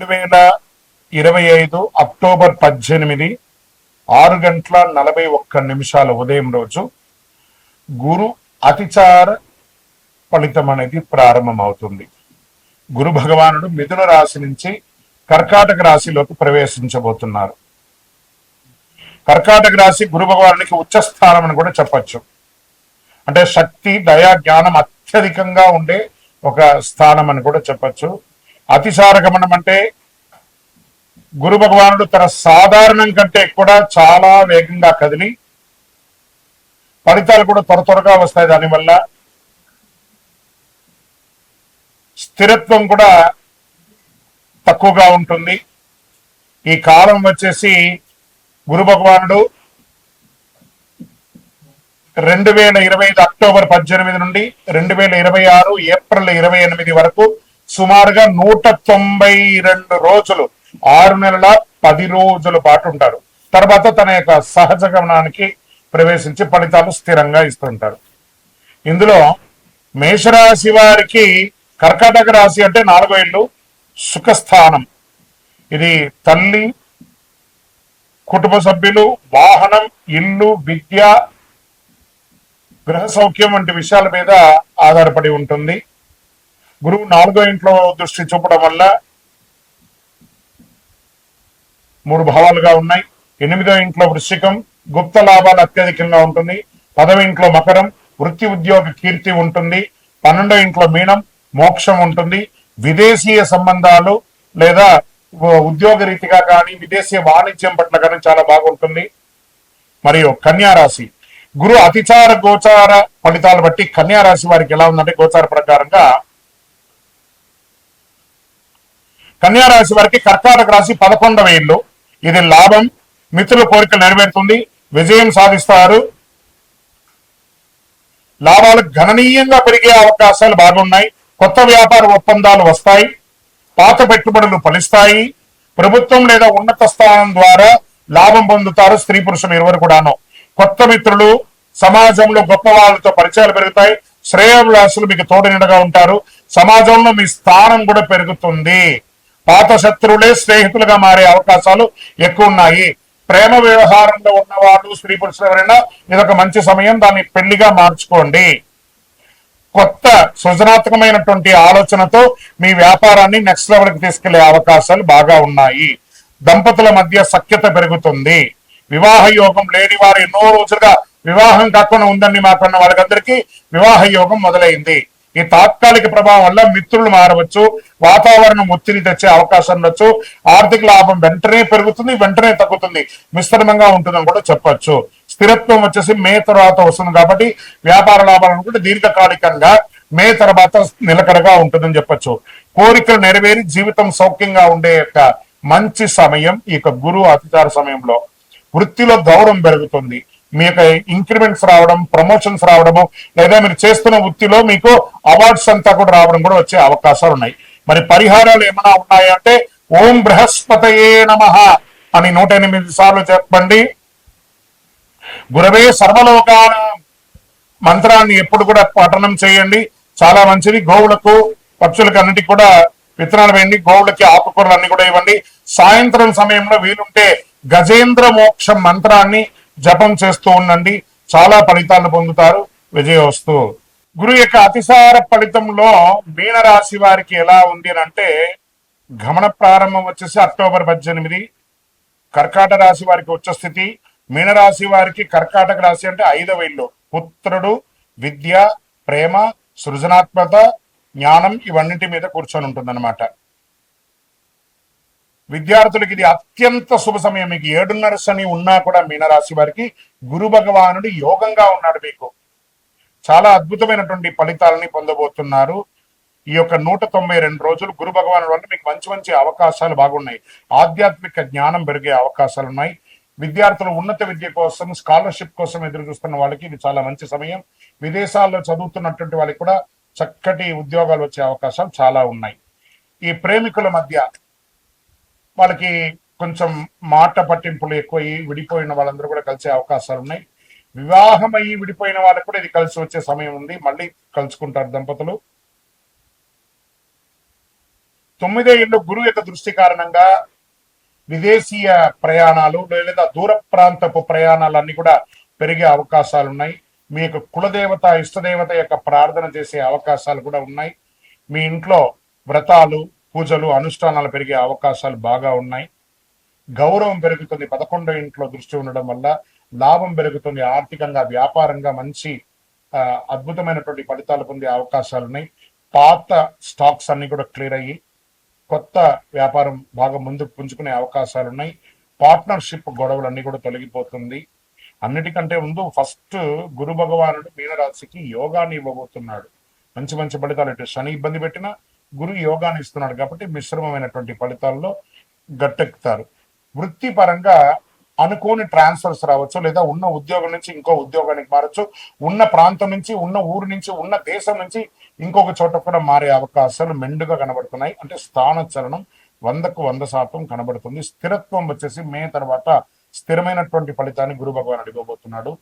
రెండు వేల ఇరవై ఐదు అక్టోబర్ పద్దెనిమిది ఆరు గంటల నలభై ఒక్క నిమిషాల ఉదయం రోజు గురు అతిచార ఫలితం అనేది ప్రారంభమవుతుంది. గురు భగవానుడు మిథున రాశి నుంచి కర్కాటక రాశిలోకి ప్రవేశించబోతున్నారు. కర్కాటక రాశి గురు భగవానునికి ఉచ్చస్థానం అని కూడా చెప్పచ్చు. అంటే శక్తి దయా జ్ఞానం అత్యధికంగా ఉండే ఒక స్థానం అని కూడా చెప్పచ్చు. అతిసార గమనం అంటే గురు భగవానుడు తన సాధారణం కంటే కూడా చాలా వేగంగా కదిలి ఫలితాలు కూడా త్వర త్వరగా వస్తాయి దానివల్ల. స్థిరత్వం కూడా తక్కువగా ఉంటుంది. ఈ కాలం వచ్చేసి గురు భగవానుడు రెండు వేల ఇరవై ఐదు అక్టోబర్ పద్దెనిమిది నుండి రెండు వేల ఇరవై ఆరు ఏప్రిల్ ఇరవై ఎనిమిది వరకు సుమారుగా నూట తొంభై రెండు రోజులు ఆరు నెలల పది రోజుల పాటు ఉంటారు. తర్వాత తన యొక్క సహజ గమనానికి ప్రవేశించి ఫలితాలు స్థిరంగా ఇస్తుంటారు. ఇందులో మేషరాశి వారికి కర్కాటక రాశి అంటే నాలుగో ఇల్లు సుఖస్థానం. ఇది తల్లి కుటుంబ సభ్యులు వాహనం ఇల్లు విద్య గృహ సౌఖ్యం వంటి విషయాల మీద ఆధారపడి ఉంటుంది. గురువు నాలుగో ఇంట్లో దృష్టి చూపడం వల్ల మూడు భావాలుగా ఉన్నాయి. ఎనిమిదో ఇంట్లో వృశ్చికం గుప్త లాభాలు అత్యధికంగా ఉంటుంది. పదవ ఇంట్లో మకరం వృత్తి ఉద్యోగ కీర్తి ఉంటుంది. పన్నెండో ఇంట్లో మీనం మోక్షం ఉంటుంది. విదేశీయ సంబంధాలు లేదా ఉద్యోగ రీతిగా కానీ విదేశీయ వాణిజ్యం పట్ల కానీ చాలా బాగుంటుంది. మరియు కన్యారాశి గురు అతిచార గోచార ఫలితాలు బట్టి కన్యారాశి వారికి ఎలా ఉందంటే గోచార ప్రకారంగా కన్యారాశి వారికి కర్కాటక రాశి పదకొండవ ఇల్లు. ఇది లాభం. మిత్రుల కోరికలు నెరవేరుతుంది. విజయం సాధిస్తారు. లాభాలు గణనీయంగా పెరిగే అవకాశాలు బాగున్నాయి. కొత్త వ్యాపార ఒప్పందాలు వస్తాయి. పాత పెట్టుబడులు ఫలిస్తాయి. ప్రభుత్వం లేదా ఉన్నత స్థానం ద్వారా లాభం పొందుతారు స్త్రీ పురుషులు ఇరువురు కూడాను. కొత్త మిత్రులు సమాజంలో గొప్ప వాళ్ళతో పరిచయాలు పెరుగుతాయి. శ్రేయభిలాషులు మీకు తోడనిడగా ఉంటారు. సమాజంలో మీ స్థానం కూడా పెరుగుతుంది. పాత శత్రువులే స్నేహితులుగా మారే అవకాశాలు ఎక్కువ ఉన్నాయి ప్రేమ వ్యవహారంలో ఉన్న స్త్రీ పురుషులు ఎవరైనా ఇదొక మంచి సమయం దాన్ని పెళ్ళిగా మార్చుకోండి. కొత్త సృజనాత్మకమైనటువంటి ఆలోచనతో మీ వ్యాపారాన్ని నెక్స్ట్ లెవెల్కి తీసుకెళ్ళే అవకాశాలు బాగా ఉన్నాయి. దంపతుల మధ్య సఖ్యత పెరుగుతుంది. వివాహ యోగం లేని వారు ఎన్నో రోజులుగా వివాహం కాకుండా ఉందని మాకున్న వాళ్ళకందరికీ వివాహ యోగం మొదలైంది. ఈ తాత్కాలిక ప్రభావం వల్ల మిత్రులు మారవచ్చు వాతావరణం ఒత్తిడి తెచ్చే అవకాశం ఉండొచ్చు. ఆర్థిక లాభం వెంటనే పెరుగుతుంది వెంటనే తగ్గుతుంది. మిశ్రమంగా ఉంటుందని కూడా చెప్పొచ్చు. స్థిరత్వం వచ్చేసి మే తర్వాత వస్తుంది కాబట్టి వ్యాపార లాభాలు అనుకుంటే దీర్ఘకాలికంగా మే తర్వాత నిలకడగా ఉంటుందని చెప్పొచ్చు. కోరికలు నెరవేరి జీవితం సౌఖ్యంగా ఉండే యొక్క మంచి సమయం ఈ యొక్క గురువు అతిచార సమయంలో. వృత్తిలో గౌరవం పెరుగుతుంది. మీ యొక్క ఇంక్రిమెంట్స్ రావడం ప్రమోషన్స్ రావడము లేదా మీరు చేస్తున్న వృత్తిలో మీకు అవార్డ్స్ అంతా కూడా రావడం కూడా వచ్చే అవకాశాలు ఉన్నాయి. మరి పరిహారాలు ఏమైనా ఉన్నాయంటే ఓం బృహస్పతయే నమ అని నూట ఎనిమిది సార్లు చెప్పండి. గురవే సర్వలోకాన మంత్రాన్ని ఎప్పుడు కూడా పఠనం చేయండి. చాలా మంచిది. గోవులకు పక్షులకు అన్నిటికి కూడా విత్తనాలు వేయండి. గోవులకి ఆకుకూరలు అన్ని కూడా ఇవ్వండి. సాయంత్రం సమయంలో వీలుంటే గజేంద్ర మోక్షం మంత్రాన్ని జపం చేస్తూ ఉండండి. చాలా ఫలితాలను పొందుతారు. విజయవస్తు గురు యొక్క అతిసార ఫలితంలో మీనరాశి వారికి ఎలా ఉంది అంటే గమన ప్రారంభం వచ్చేసి అక్టోబర్ పద్దెనిమిది. కర్కాటక రాశి వారికి వచ్చే స్థితి. మీనరాశి వారికి కర్కాటక రాశి అంటే ఐదవ ఇల్లు. పుత్రుడు విద్య ప్రేమ సృజనాత్మక జ్ఞానం ఇవన్నింటి మీద కూర్చొని ఉంటుందన్నమాట. విద్యార్థులకి ఇది అత్యంత శుభ సమయం. మీకు ఏడున్నర శని ఉన్నా కూడా మీనరాశి వారికి గురు భగవానుడు యోగంగా ఉన్నాడు మీకు. చాలా అద్భుతమైనటువంటి ఫలితాలని పొందబోతున్నారు. ఈ యొక్క నూట తొంభై రెండు రోజులు గురు భగవానుడు వల్ల మీకు మంచి మంచి అవకాశాలు బాగున్నాయి. ఆధ్యాత్మిక జ్ఞానం పెరిగే అవకాశాలు ఉన్నాయి. విద్యార్థులు ఉన్నత విద్య కోసం స్కాలర్షిప్ కోసం ఎదురు చూస్తున్న వాళ్ళకి ఇది చాలా మంచి సమయం. విదేశాల్లో చదువుతున్నటువంటి వాళ్ళకి కూడా చక్కటి ఉద్యోగాలు వచ్చే అవకాశాలు చాలా ఉన్నాయి. ఈ ప్రేమికుల మధ్య వాళ్ళకి కొంచెం మాట పట్టింపులు ఎక్కువయ్యి విడిపోయిన వాళ్ళందరూ కూడా కలిసే అవకాశాలు ఉన్నాయి. వివాహం అయ్యి విడిపోయిన వాళ్ళకు కూడా ఇది కలిసి వచ్చే సమయం ఉంది. మళ్ళీ కలుసుకుంటారు దంపతులు. తొమ్మిదే ఇల్లు గురువు యొక్క దృష్టి కారణంగా విదేశీయ ప్రయాణాలు లేదా దూర ప్రాంతపు ప్రయాణాలన్నీ కూడా పెరిగే అవకాశాలు ఉన్నాయి. మీ యొక్క కులదేవత ఇష్టదేవత యొక్క ప్రార్థన చేసే అవకాశాలు కూడా ఉన్నాయి. మీ ఇంట్లో వ్రతాలు పూజలు అనుష్ఠానాలు పెరిగే అవకాశాలు బాగా ఉన్నాయి. గౌరవం పెరుగుతుంది. పదకొండో ఇంట్లో దృష్టి ఉండడం వల్ల లాభం పెరుగుతుంది. ఆర్థికంగా వ్యాపారంగా మంచి అద్భుతమైనటువంటి ఫలితాలు పొందే అవకాశాలు ఉన్నాయి. పాత స్టాక్స్ అన్ని కూడా క్లియర్ అయ్యి కొత్త వ్యాపారం బాగా ముందుకు పుంజుకునే అవకాశాలు ఉన్నాయి. పార్ట్నర్షిప్ గొడవలు అన్ని కూడా తొలగిపోతుంది. అన్నిటికంటే ముందు ఫస్ట్ గురు భగవానుడు మీనరాశికి యోగాన్ని ఇవ్వబోతున్నాడు. మంచి మంచి ఫలితాలు ఇటు శని ఇబ్బంది పెట్టినా గురు యోగాన్ని ఇస్తున్నాడు కాబట్టి మిశ్రమమైనటువంటి ఫలితాల్లో గట్టెక్కుతారు. వృత్తిపరంగా అనుకోని ట్రాన్స్ఫర్స్ రావచ్చు లేదా ఉన్న ఉద్యోగం నుంచి ఇంకో ఉద్యోగానికి మారచ్చు ఉన్న ప్రాంతం నుంచి ఉన్న ఊరు నుంచి ఉన్న దేశం నుంచి ఇంకొక చోట కూడా మారే అవకాశాలు మెండుగా కనబడుతున్నాయి. అంటే స్థానచలనం వందకు వంద శాతం కనబడుతుంది. స్థిరత్వం వచ్చేసి మే తర్వాత స్థిరమైనటువంటి ఫలితాన్ని గురు భగవాన్ అడిగబోతున్నాడు.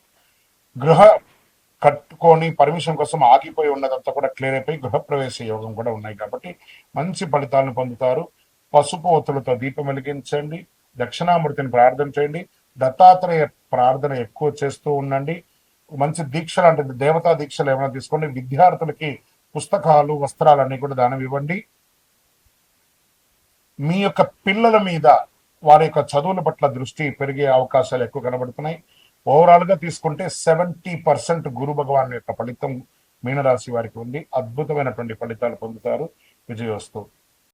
గృహ కట్టుకొని పర్మిషన్ కోసం ఆగిపోయి ఉన్నదంతా కూడా క్లియర్ అయిపోయి గృహప్రవేశ యోగం కూడా ఉన్నాయి కాబట్టి మంచి ఫలితాలను పొందుతారు. పసుపు ఒత్తులతో దీపం వెలిగించండి. దక్షిణామూర్తిని ప్రార్థన చేయండి. దత్తాత్రేయ ప్రార్థన ఎక్కువ చేస్తూ ఉండండి. మంచి దీక్షలు అంటే దేవతా దీక్షలు ఏమైనా తీసుకోండి. విద్యార్థులకి పుస్తకాలు వస్త్రాలు అన్నీ కూడా దానం ఇవ్వండి. మీ యొక్క పిల్లల మీద వారి యొక్క చదువుల పట్ల దృష్టి పెరిగే అవకాశాలు ఎక్కువ కనబడుతున్నాయి. ఓవరాల్గా తీసుకుంటే సెవెంటీ పర్సెంట్ గురు భగవాన్ యొక్క ఫలితం మీనరాశి వారికి ఉంది. అద్భుతమైనటువంటి ఫలితాలు పొందుతారు. విజయోస్తు